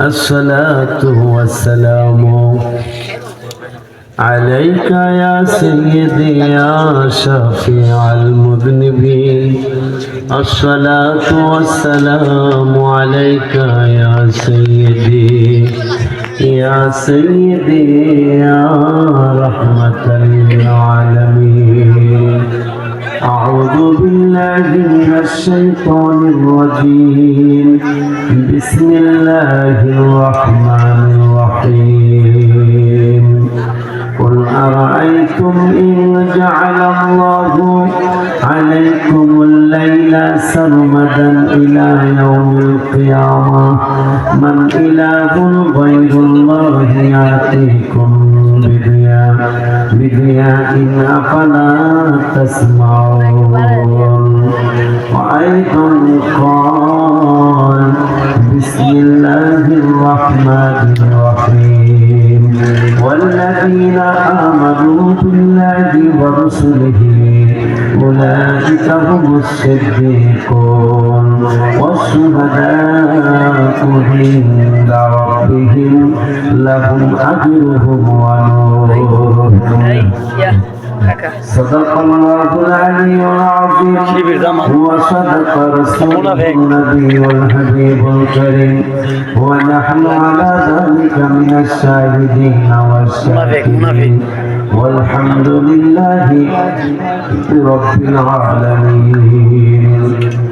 الصلاة والسلام عليك يا سيدي يا شفيع المذنبين. الصلاة والسلام عليك يا سيدي يا سيدي يا رحمة للعالمين. أعوذ بالله من الشيطان الرجيم. بسم الله الرحمن الرحيم. قل أرأيتم إن جعل الله عليكم الليل سرمدا إلى يوم القيامة؟ من إله غير الله يأتيكم بضياء أفلا تسمعون؟ وأيضا قال بسم الله الرحمن الرحيم والذين آمنوا بالله ورسله أولئك هم الصديقون والشهداء عند ربهم لهم أجرهم ونورهم صدق الله العلي العظيم. وصدق رسوله النبي والحبيب الكريم. ونحن على ذلك من الشاهدين والشاهدين والحمد لله رب العالمين.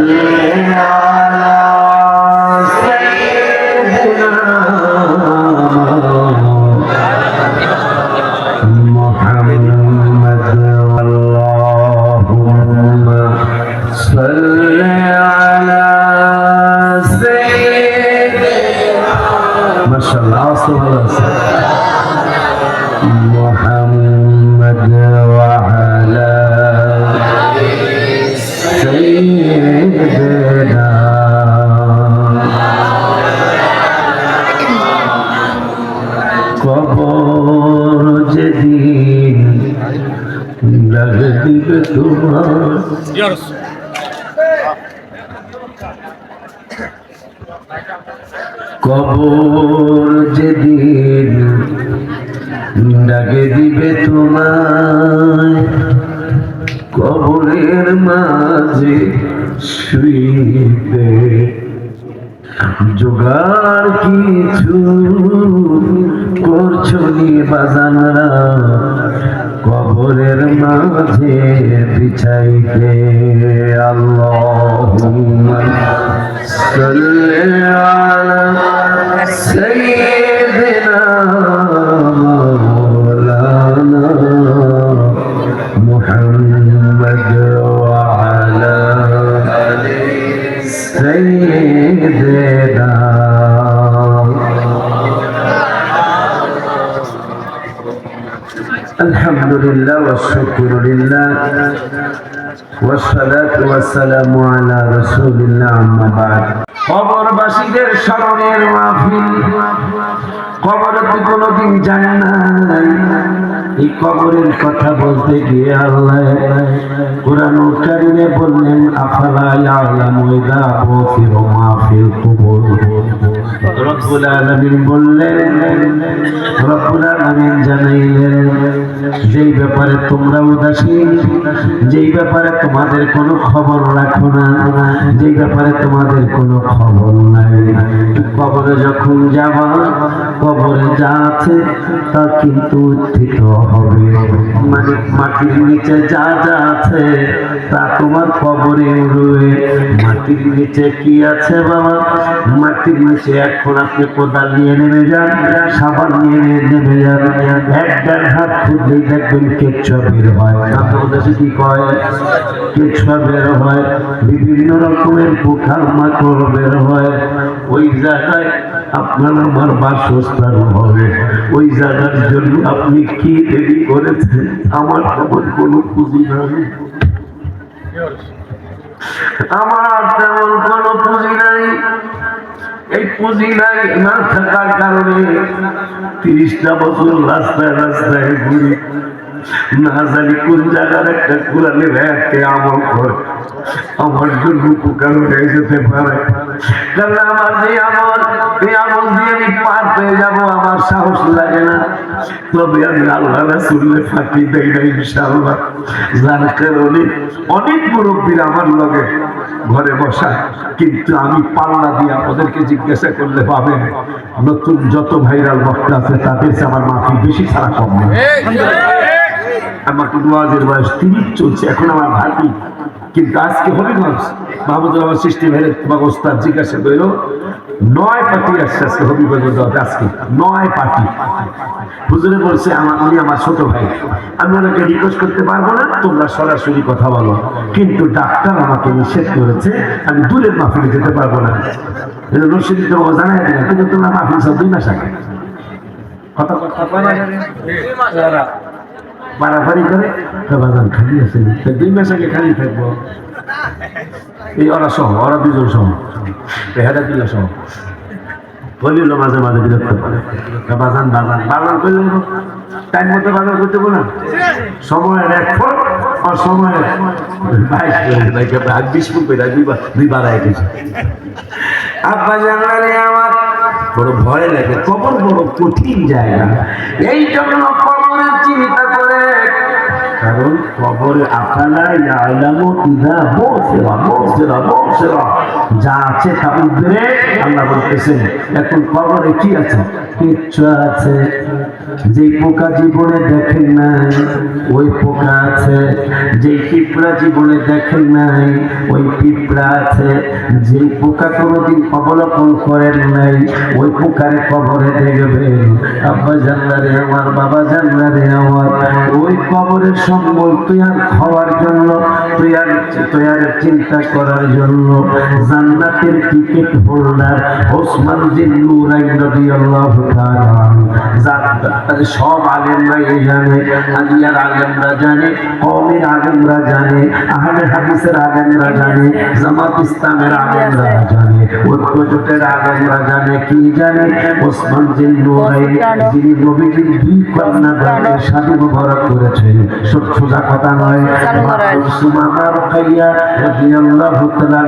صل على ডাকে দিবে তোমায়। কবরের মাঝে শুইবে। জোগাড় কিছু করছ নি বাজানরা? কবরের মাঝে বিছাইতে আল্লাহুম্মা সাল্লি আলা والشكر لله والصلاة والسلام على رسول الله أما بعد কবরবাসীদের স্মরণের মাহফিল কবরতে কোনোদিন যায় নাই এই কবরের কথা বলতে গিয়ে আল্লাহ কোরআন কারিমে বললেন আফালা ইয়ালামু ইযা বুফিরু মা ফিল কুবুর যেই ব্যাপারে তোমরা উদাসীন, যেই ব্যাপারে তোমাদের কোনো খবর রাখো না, যেই ব্যাপারে তোমাদের কোনো খবর নাই। কবরে যখন যাবা, কবরে যা আছে তা কিন্তু উত্থিত হবে। মানে মাটির নিচে যা যা আছে তা তোমার কবরে উড়বে মাটির নিচে কি আছে বাবা? মাটির নিচে এখন আপনি কোদাল নিয়ে নেমে যান, সাবান নিয়ে নেমে যান, এক দেড় হাত খুঁজলেই দেখবেন কেচ্ছা বের হয়। আপনার দেশে কি কয়? কেচ্ছা বের হয়, বিভিন্ন রকমের পোকার মাকড় বের হয়। ওই জায়গায় আপনার আমার বাসস্থান হবে। ওই জায়গার জন্য আপনি কি দেরি করেছেন? আমার তেমন কোনো পুঁজি নাই। আমার তেমন কোনো পুঁজি নাই। এই পুঁজি নাই না থাকার কারণে তিরিশটা বছর রাস্তায় রাস্তায় ঘুরি না জানি কোন জায়গার একটা কোরআনের একটা আমল করে। আমার জন্য উপকার হয়ে যেতে পারে। কারণ আমার যে আমল এই আমল দিয়ে আমি পার পেয়ে যাব, আমার সাহস লাগে না। তবে আমি আল্লাহ রাসুল্লে ফাঁকি দেই না ইনশাআল্লাহ। যার কারণে অনেক মুরব্বীর আমার লগে ঘরে বসা। কিন্তু আমি পাল্লা দিয়ে ওদেরকে জিজ্ঞাসা করলে পাবেন নতুন যত ভাইরাল বক্তা আছে তাদের আমার মাফি বেশি ছাড়া কম নেই আমার ওয়াজের বয়স তিরিশ চলছে এখন আমার ভাবি কিন্তু আজকে হবিগঞ্জ মাহমুদুল আমার সৃষ্টি ভাইরে তোমাকে ওস্তাদ জিজ্ঞাসা করল, নয় পার্টি আসছে আজকে হবিগঞ্জ আজকে? নয় পার্টি। হুজুরে বলছে, আমার উনি আমার ছোট ভাই। আমি ওনাকে রিকোয়েস্ট করতে পারব না, তোমরা সরাসরি কথা বলো। কিন্তু ডাক্তার আমাকে নিষেধ করেছে, আমি দূরের মাহফিলে যেতে পারব না। রশিদ তোমাকে জানাই দিলাম কিন্তু তোমরা মাহফিল সব দুই মাস আগে। কথা কথা পারাপারি করে তো বাজার খালি আছে। দুই মাস আগে খালি থাকব। এই ওরা সহ ওরা দুজন সহ। পেহারা দিলে সহ। বলিল মাঝে মাঝে বিরক্ত করে। বাজান বাজান বাজান করলে টাইম মতো বাজার করতে বলেন সময়ের এক ফুট আর সময়ের বাইশ মিনিট আর বিশ ফুট করে দুইবার দুইবার গেছে আব্বা জানলারে আমার বড় ভয় লাগে। কবর বড় কঠিন জায়গা। এই জন্য করে কারণ কবরে আপনারা আলামো ইদা বসেরা বসেরা বসেরা যা আছে তা উঠবে আল্লাহ বলতেছেন, এখন কবরে কি আছে? কিচ্ছু আছে। যে পোকা জীবনে দেখেন নাই, ওই পোকা আছে। যে পিঁপড়া জীবনে দেখেন নাই, ওই পিঁপড়া আছে। যে পোকা কোনোদিন অবলোকন করেন নাই, ওই পোকারে কবরে দেখবেন। আব্বা জান্নারে আমার, বাবা জান্নারে আমার। ওই কবরের সম্বল তৈয়ার হওয়ার জন্য, তৈয়ার, তৈয়ারের চিন্তা করার জন্য জান্নাতের টিকিট হোল্ডার ওসমান জিন নুরাইন রাদিয়াল্লাহু তাআলা জান্নাতের সব আলেমরা এই জানে আলিয়ার আলেমরা জানে কওমের আলেমরা জানে আহলে হাদিসের আলেমরা জানে জামাত ইসলামের আলেমরা জানে ঐক্য জোটের আলেমরা জানে কি জানে? ওসমান জিন নুরাইন যিনি নবীজির দুই কন্যা দানের শাদী মুবারক করেছেন। সব সোজা কথা নয়। সুমামা রুকাইয়া রাদিয়াল্লাহু তাআলা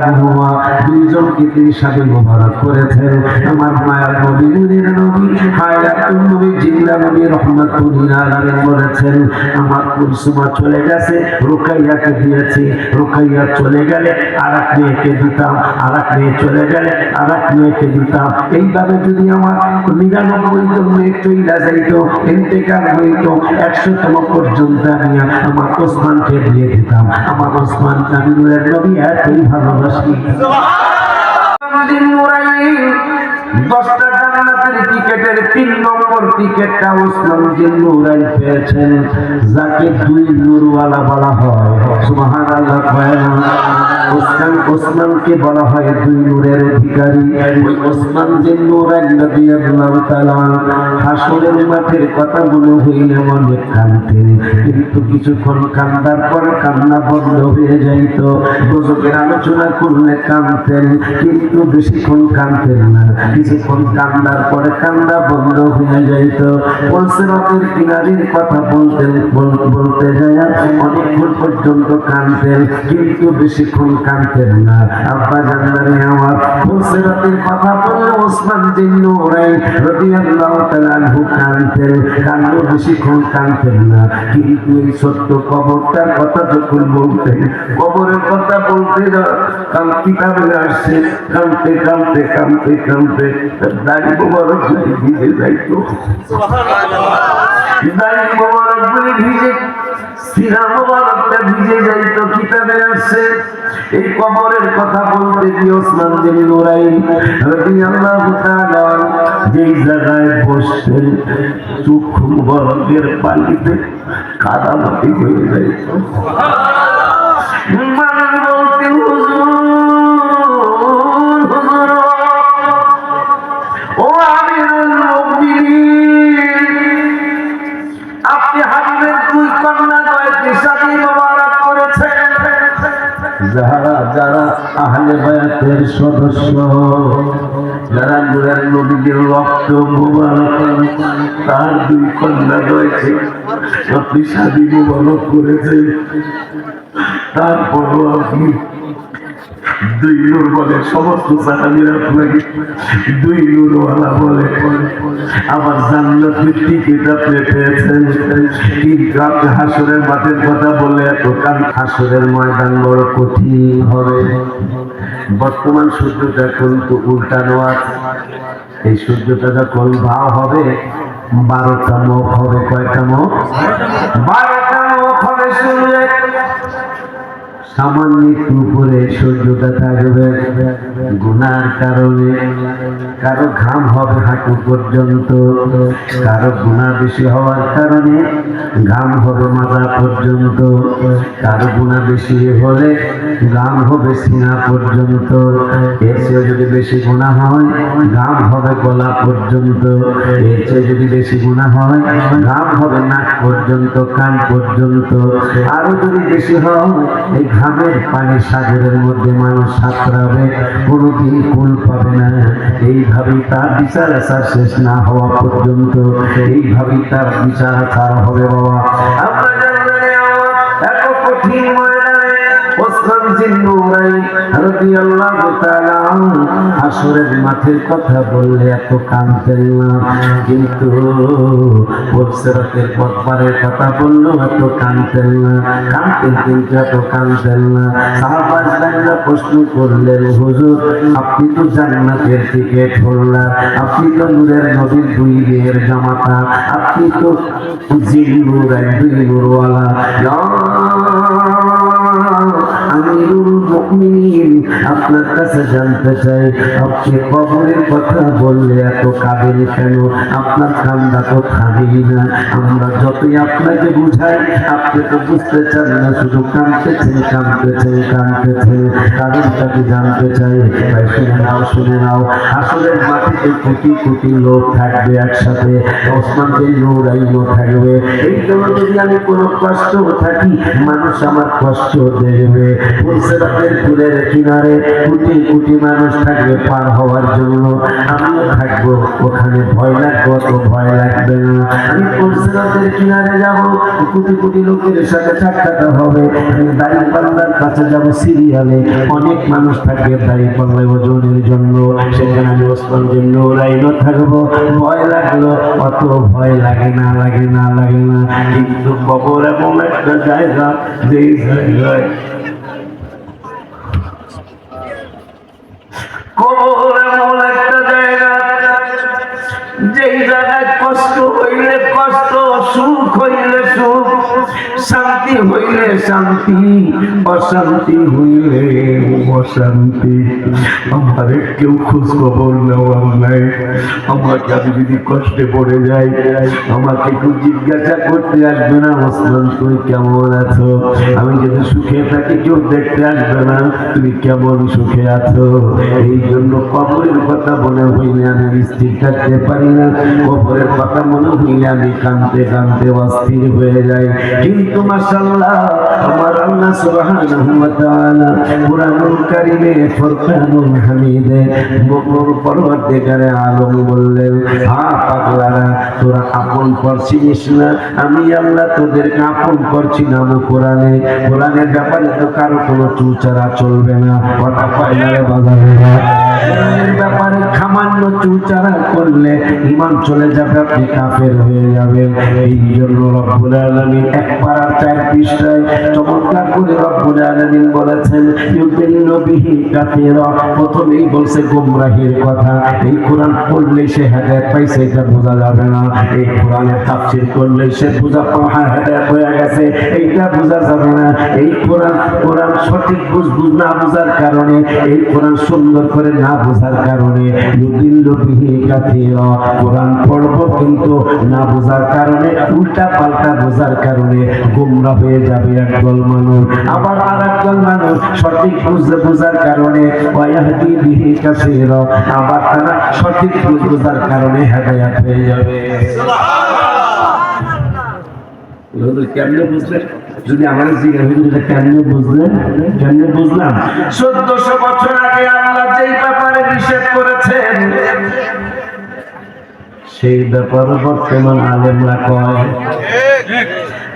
দুইজনকে তিনি শাদী মুবারক করেছেন। আমার মায়ের নবী নূরের নবী হায়াতুন নবী জিল্লা নবী, রহমাতুল্লাহ আলাইহি বলেছেন, আমার কুলসুমা চলে গেছে, রুকাইয়াকে দিয়েছি। রুকাইয়া চলে গেলে আর এক মেয়েকে দিতাম আর এক মেয়ে চলে গেলে আর এক মেয়েকে দিতাম। এইভাবে যদি আমার নিরানব্বই জন মেয়ে চইলা যাইত, ইন্তেকাল হইত, একশোতম পর্যন্ত আমি আমার ওসমানকে দিয়ে দিতাম। আমার ওসমান কামিনুরের নবী এতই ভালোবাসি। দশটা জান্নাতের টিকেটের তিন নম্বর টিকেটটা ওসমান জিন্নুরাই পেয়েছেন যাকে দুই নুরওয়ালা বলা হয় সুবহানাল্লাহ? ওসমান ওসমানকে বলা হয় দুই নূরের অধিকারী ওসমান জিন্নুরাই রাদিয়াল্লাহু তাআলা হাসরের মাঠের কথা মনে হইলে মনে কাঁদতেন কিন্তু কিছুক্ষণ কান্দার পরে কান্না বন্ধ হয়ে যাইত। গজবের আলোচনা করলে কাঁদতেন, কিন্তু বেশিক্ষণ কাঁদতেন না। কিছুক্ষণ কান্দার পরে কান্দা বন্ধ হয়ে যাইত। পলসেরাতের কিনারির কথা বলতেন বল- বলতে যায় অনেকক্ষণ পর্যন্ত কাঁদতেন, কিন্তু বেশিক্ষণ কাঁদতেন না। আব্বা জান্নারে আমার পলসেরাতের কথা বললে ওসমান জিন্নু ওরাই রাদিয়াল্লাহু তাআলা আনহু কাঁদতেন। কান্দও বেশিক্ষণ কাঁদতেন না। কিন্তু এই সত্য কবরটার কথা যখন বলতেন কবরের কথা বলতে কান্তি কামড়ে আসছে কামতে কামতে কামতে কামতে দাড়ি মোবারক ভিজে যাইতো। দাড়ি মোবারক ভিজে সিনা মোবারকটা ভিজে যাইতো কিতাবে আসছে। এই কবরের কথা বলতে গিয়ে ওসমান বিন নুরাইন রাদিয়াল্লাহু তাআলা যেই জায়গায় বসতেন চক্ষু মোবারকের পানিতে কাদামাটি হয়ে যাইত মানুষ যারা যারা আহলে বায়াতের সদস্য, যারা নুরান নবীদের রক্ত মোবারক, তার দুই কন্যা রয়েছে আপনি সাদী মোবারক করেছেন তারপরও আপনি দুই নূর বলে সমস্ত সাহাবিরা আপনাকে দুই নূরওয়ালা বলে আবার জান্নাতের টিকিট আপনি পেয়েছেন। কিন্তু আপনি হাসরের মাঠের কথা বলে এত কান হাসরের ময়দান বড় কঠিন হবে। বর্তমান সূর্যটা কিন্তু উল্টানো আছে। এই সূর্যটা যখন ভাও হবে, বারোটা মুখ হবে। কয়টা মুখ? বারোটা মুখ হবে সূর্যের। সামান্য একটু উপরে সূর্যটা থাকবে। গুনার কারণে কারও ঘাম হবে হাঁটু পর্যন্ত, কারও গুণা বেশি হওয়ার কারণে ঘাম হবে মাজা পর্যন্ত, কারও গুণা বেশি হলে ঘাম হবে সিনা পর্যন্ত। চেয়ে যদি বেশি গুণা হয়, ঘাম হবে গলা পর্যন্ত। চেয়ে যদি বেশি গুণা হয়, ঘাম হবে নাক পর্যন্ত, কান পর্যন্ত। আরও যদি বেশি হয়, এই ঘামের পানি সাগরের মধ্যে মানুষ সাঁতরাবে কোনোদিন কুল পাবে না। এইভাবেই তার বিচার আচার শেষ না হওয়া পর্যন্ত এইভাবেই তার বিচার আচার হবে বাবা। আমরা এত কঠিন ময়দানে আসরের মাঠের কথা বললে এত কাঁদতেন না। কিন্তু কথা বলল এত কাঁদতেন না। কাঁদতেন কিন্তু এত কাঁদতেন না। প্রশ্ন করলেন, হুজুর, আপনি তো জান্নাতের টিকিট হোল্ডার। আপনি তো নূরের নবীর দুই বিয়ের জামাতা। আপনি তো জিন্নুর এক দুই আমিরুল মুমিনিন, আপনার কাছে জানতে চাই, আপনি কবরের কথা বললে এত কাঁদেন কেন? আপনার কান্দা তো থামেই না। আমরা যতই আপনাকে বুঝাই, আপনি তো বুঝতে চান না, শুধু কাঁদতেছেন কাঁদতেছেন কাঁদতেছেন কারণটাকে জানতে চাই? তাই শুনে নাও শুনে নাও। আসলে মাটিতে কোটি কোটি লোক থাকবে একসাথে। ওসমান বিন নুরাইনও থাকবে। এই জন্য যদি আমি কোনো কষ্ট থাকি, মানুষ আমার কষ্ট দেখবে ফুলসেরাতের কিনারে মানুষ থাকবে পার হওয়ার জন্য। আমিও থাকব, ওখানে ভয় লাগবে অত ভয় লাগবে না। আমি কিনারে যাব লোকের সাথে সাক্ষাৎ হবে। আমি দাঁড়িয়ে পাল্লার কাছে যাব সিরিয়ালে। অনেক মানুষ থাকবে দাঁড়িয়ে পাল্লায় ওজনের জন্য। সেখানে আমি ওসমান জন্য ওরাইনও থাকব। ভয় লাগল, অত ভয় লাগে না লাগে না লাগে না। কিন্তু কবর এমন একটা জায়গা জায়গায় কবর এমন একটা জায়গা যেই জায়গায় কষ্ট হইলে কষ্ট সুখ হইলে সুখ। শান্তি অশান্তি হইলে অশান্তি। আমার কেউ খোঁজ খবর নেওয়ার নাই। আমাকে আমি যদি কষ্টে পড়ে যাই আমাকে কেউ জিজ্ঞাসা করতে আসবে না, ওসমান তুই কেমন আছো? আমি যদি সুখে থাকি, কেউ দেখতে আসবে না। তুমি কেমন সুখে আছো? এই জন্য কবরের কথা মনে হইলে আমি স্থির থাকতে পারি না। কবরের কথা মনে হইলে আমি কানতে কানতে অস্থির হয়ে যাই। কিন্তু মাশাআল্লাহ আমার আল্লাহ সুবহানাহু ওয়া তাআলা কুরআনুল কারীমে হামিদে বললেন পাগলারা, তোরা আপন না? আমি আল্লাহ তোদেরকে আপন করছি না কোরআনে। কোরআনের ব্যাপারে তো কারও কোনো চুচারা চলবে না। কথা পাইলারে ব্যাপারে প্রথমেই বলছে গোমরাহির কথা। এই কোরআন পড়লে সে হেদায়েত পাইছে, এটা বোঝা যাবে না। এই কোরআনের তাফসীর করলে সে বোঝা পাহা হেদায়েত হয়ে গেছে, এইটা বোঝা যাবে না। এই কোরআন কোরআন সঠিক বুঝ না বোঝার কারণে, এই কোরআন সুন্দর করে না বোঝার কারণে কোরআন পড়ব কিন্তু না বোঝার কারণে উল্টা পাল্টা বোঝার কারণে গুমরা হয়ে যাবে একদল মানুষ। আবার আর একদল মানুষ সঠিক বোঝার কারণে আবার তারা সঠিক বুঝ বোঝার কারণে হেদায়াত হয়ে যাবে। বুঝলেন যদি আমার জিজ্ঞাসা কেমনে বুঝলেন কেমনে বুঝলাম? চোদ্দশো বছর আগে যেই সেই ব্যাপার বর্তমান আলেমরা কয়।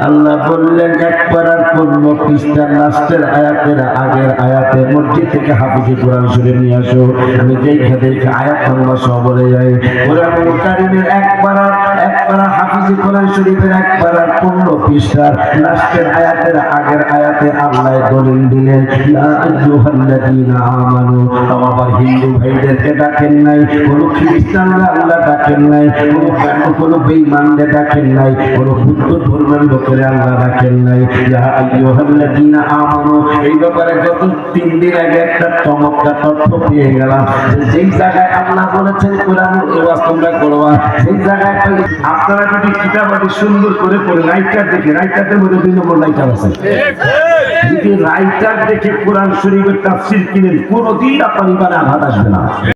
আল্লাহ বললেন এক পাড়ার পূর্ণ পৃষ্ঠার লাস্টের আয়াতের আগের আয়াতে মসজিদ থেকে হাফিজে কোরআন শরীফ নিয়ে আসো। আমি দেখে দেখে আয়াত নম্বর সহ বলে যাই কোরআন কারিমের এক পাড়ার এক পাড়া হাফিজে কোরআন শরীফের পৃষ্ঠার লাস্টের আয়াতের আগের আয়াতে আল্লাহ দলিল দিলেন আমানু আমার হিন্দু ভাইদেরকে ডাকেন নাই, কোন খ্রিস্টানরা আল্লাহ ডাকেন নাই, কোন কোন বেঈমানদের ডাকেন নাই, কোন বুদ্ধ ধর্মের লোকের আল্লাহ ডাকেন নাই। তিন দিন আগে একটা চমৎকার তথ্য পেয়ে গেলাম যেই জায়গায় বলেছেন, কোরআন তোমরা করবা, সেই জায়গায় আপনারা যদি কিতাবাটি সুন্দর করে পড়ে দেখে মধ্যে দুই নম্বর আছে। যদি রাইটার দেখে কোরআন শরীফের তাফসীর কিনেন, কোনোদিন আপনার ইমানে আঘাত আসবে না।